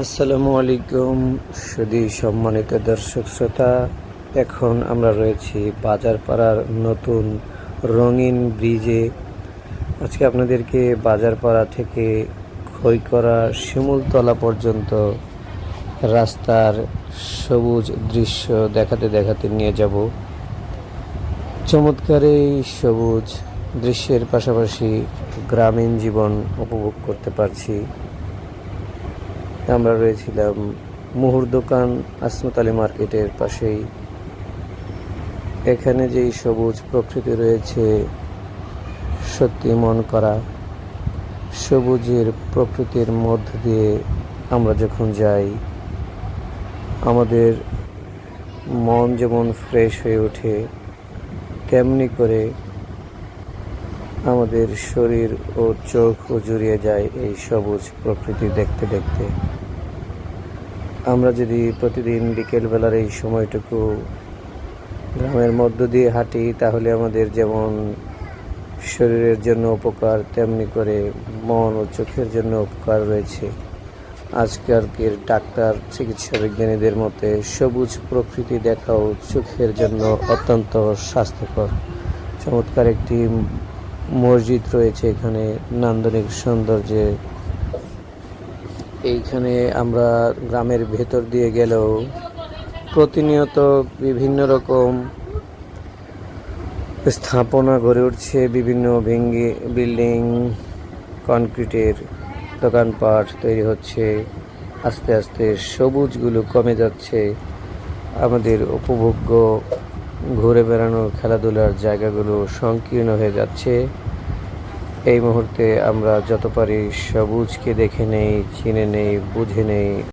আসসালামু আলাইকুম, সুদী সম্মানিত দর্শক শ্রোতা। এখন আমরা রয়েছি বাজারপাড়ার নতুন রঙিন ব্রিজে। আজকে আপনাদেরকে বাজারপাড়া থেকে খইকরা শিমুলতলা পর্যন্ত রাস্তার সবুজ দৃশ্য দেখাতে দেখাতে নিয়ে যাব। চমৎকার এই সবুজ দৃশ্যের পাশাপাশি গ্রামীণ জীবন উপভোগ করতে পারছি। আমরা রয়েছিলাম মুহুর দোকান আসমত আলী মার্কেটের পাশেই। এখানে যেই সবুজ প্রকৃতি রয়েছে, সত্যি মন করা, সবুজের প্রকৃতির মধ্য দিয়ে আমরা যখন যাই, আমাদের মন যেমন ফ্রেশ হয়ে ওঠে, তেমনি করে আমাদের শরীর ও চোখও জুড়িয়ে যায় এই সবুজ প্রকৃতি দেখতে দেখতে। আমরা যদি প্রতিদিন বিকেলবেলার এই সময়টুকু গ্রামের মধ্য দিয়ে হাঁটি, তাহলে আমাদের যেমন শরীরের জন্য উপকার, তেমনি করে মন ও চোখের জন্য উপকার রয়েছে। আজকালকের ডাক্তার চিকিৎসা বিজ্ঞানীদের মতে সবুজ প্রকৃতি দেখাও চোখের জন্য অত্যন্ত স্বাস্থ্যকর। চমৎকার একটি মসজিদ রয়েছে এখানে, নান্দনিক সৌন্দর্যে এইখানে আমরা গ্রামের ভেতর দিয়ে গেলেও প্রতিনিয়ত বিভিন্ন রকম স্থাপনা গড়ে উঠছে, বিভিন্ন ভেঙ্গি বিল্ডিং কনক্রিটের দোকানপাট তৈরি হচ্ছে, আস্তে আস্তে সবুজগুলো কমে যাচ্ছে। আমাদের উপভোগ্য ঘুরে বেড়ানো খেলাধুলার জায়গাগুলো সংকীর্ণ হয়ে যাচ্ছে। এই মুহূর্তে আমরা যত পারি সবুজকে দেখে নেই, চিনে নেই, বুঝে নেই।